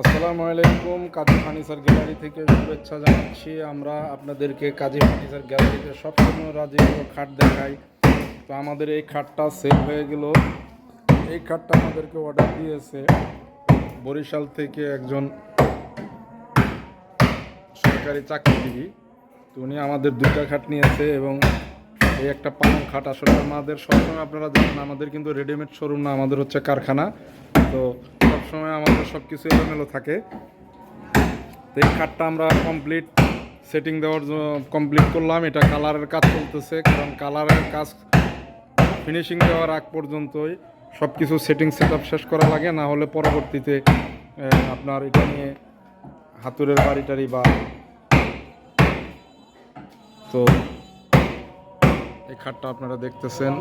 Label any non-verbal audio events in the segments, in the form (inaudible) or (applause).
আসসালামু আলাইকুম, কাজী furniture gallery থেকে শুভেচ্ছা জানাচ্ছি। আমরা আপনাদেরকে কাজী ফার্নিচার গ্যালারিতে সবসময় রাজি খাট দেখাই। তো আমাদের এই খাটটা সেল হয়ে গেল। এই খাটটা আমাদেরকে অর্ডার দিয়েছে বরিশাল থেকে একজন সরকারি চাকরিজীবী। তো উনি আমাদের দুইটা খাট নিয়েছে এবং এই একটা পালং খাট আসলে আমাদের সবসময় আপনারা জানেন, আমাদের কিন্তু রেডিমেড শোরুম না, আমাদের হচ্ছে কারখানা। তো সবসময় আমাদের সব কিছু এলোমেলো থাকে। তো এই খাটটা আমরা কমপ্লিট সেটিং দেওয়ার কমপ্লিট করলাম। এটা কালারের কাজ চলতেছে, কারণ কালারের কাজ ফিনিশিং দেওয়ার আগ পর্যন্তই সব কিছু সেটিং সেট শেষ করা লাগে, না হলে পরবর্তীতে আপনার এটা নিয়ে হাতুরের বাড়ি টাড়ি বা তো এই খাটটা আপনারা দেখতেছেন।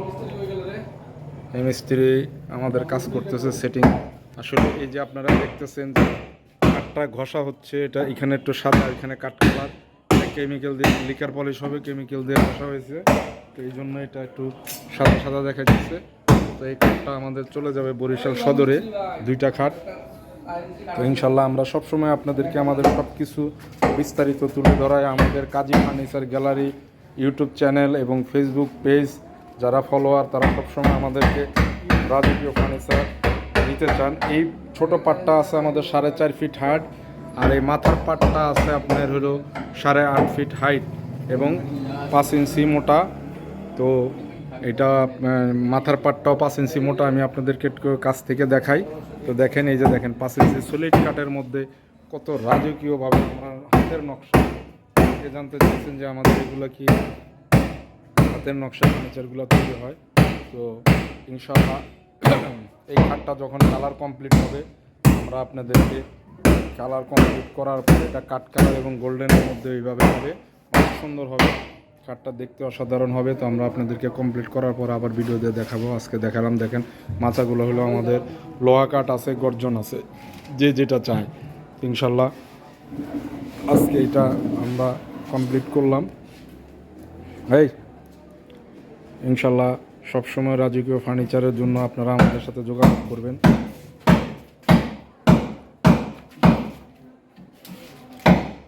মিস্ত্রি আমাদের কাজ করতেছে সেটিং আসলে এই যে আপনারা দেখতেছেন যে কাঠটা ঘষা হচ্ছে, এটা এখানে একটু সাদা, এখানে কাঠ কালার। কেমিক্যাল দিয়ে লিকার পলিশ হবে কেমিক্যাল দিয়ে ঘষা হয়েছে। তো এই জন্য এটা একটু সাদা সাদা দেখা যাচ্ছে। তো এই খাটটা আমাদের চলে যাবে বরিশাল সদরে, দুইটা খাট তো ইনশাল্লাহ আমরা সবসময় আপনাদেরকে আমাদের সব কিছু বিস্তারিত তুলে ধরায় আমাদের Kazi furniture gallery, YouTube channel এবং ফেসবুক পেজ যারা ফলোয়ার তারা সবসময় আমাদেরকে রাজকীয় ফার্নিচার দিতে চান, এই ছোট পাটটা আছে আমাদের সাড়ে চার ফিট হাইট আর এই মাথার পাটটা আছে আপনার হলো সাড়ে আট ফিট হাইট এবং পাঁচ ইঞ্চি মোটা। তো এটা মাথার পাটটাও পাঁচ ইঞ্চি মোটা, আমি আপনাদেরকে কাছ থেকে দেখাই। তো দেখেন, এই যে দেখেন, পাঁচ ইঞ্চি সলিড কাঠের মধ্যে কত রাজকীয়ভাবে আমার হাতের নকশা এ জানতে চাইছেন যে আমাদের এগুলো কি হাতের নকশা ফার্নিচারগুলো তৈরি হয়। তো ইনশাল্লাহ এই খাটটা যখন কালার কমপ্লিট হবে, আমরা আপনাদেরকে কালার কমপ্লিট করার পরে এটা কাট কালার এবং গোল্ডেনের মধ্যে এইভাবে হবে। অনেক সুন্দর হবে। খাটটা দেখতে অসাধারণ হবে। তো আমরা আপনাদেরকে কমপ্লিট করার পর আবার ভিডিও দিয়ে দেখাবো। আজকে দেখালাম, দেখেন, মাচাগুলো হলো আমাদের লোহা কাঠ আছে, গর্জন আছে, যে যেটা চায়। ইনশাল্লাহ আজকে এটা আমরা কমপ্লিট করলাম। এই, ইনশাল্লাহ সবসময় রাজকীয় ফার্নিচারের জন্য আপনারা আমাদের সাথে যোগাযোগ করবেন।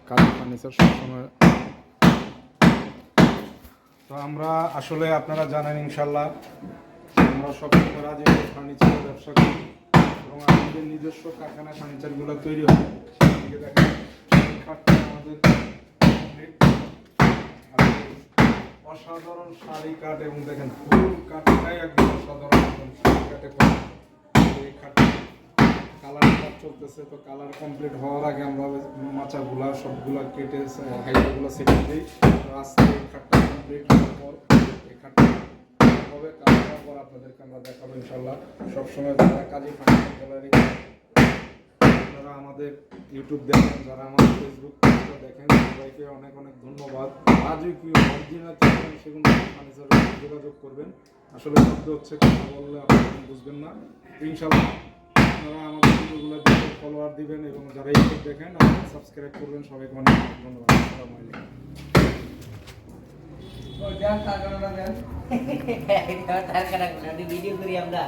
কাজী ফার্নিচার সবসময় তো আমরা আসলে আপনারা জানেন ইনশাল্লাহ আমরা সবসময় রাজকীয় ফার্নিচারের ব্যবসা করি এবং আমাদের নিজস্ব কারখানায় ফার্নিচারগুলো তৈরি হয় এদিকে দেখেন, আমাদের অসাধারণ শাড়ি কাঠ এবং দেখেন ফুল কাঠটাই একদম অসাধারণ শাড়ি করা। এই কালার চলতেছে, তো কালার কমপ্লিট হওয়ার আগে আমরা মাচাগুলা সবগুলা কেটে হাইটাগুলো সেটে দিই। তো এই খাটটা কমপ্লিট হওয়ার পর এই খাটটা হবে। কালার হওয়ার পর আপনাদেরকে আমরা দেখাবো ইনশাল্লাহ সবসময় যারা কাজী ফার্নিচার গ্যালারি যারা আমাদের ইউটিউব দেখেন যারা আমাদের ফেসবুক দেখেন সবাইকে অনেক অনেক ধন্যবাদ। আজও কি অরিজিনাল চাইছেন সেগুলো ফার্নিচার যোগাযোগ করবেন। আসলে শব্দ হচ্ছে কথা বললে আপনারা বুঝবেন না। ইনশাল্লাহ আপনারা আমাদের ভিডিওগুলো দেখে ফলোয়ার দিবেন এবং যারা ইউটিউব দেখেন আপনারা সাবস্ক্রাইব করবেন সবাইকে অনেক অনেক ধন্যবাদ। আসসালামু আলাইকুম। (laughs) তার কারণে ভিডিও করি আমরা।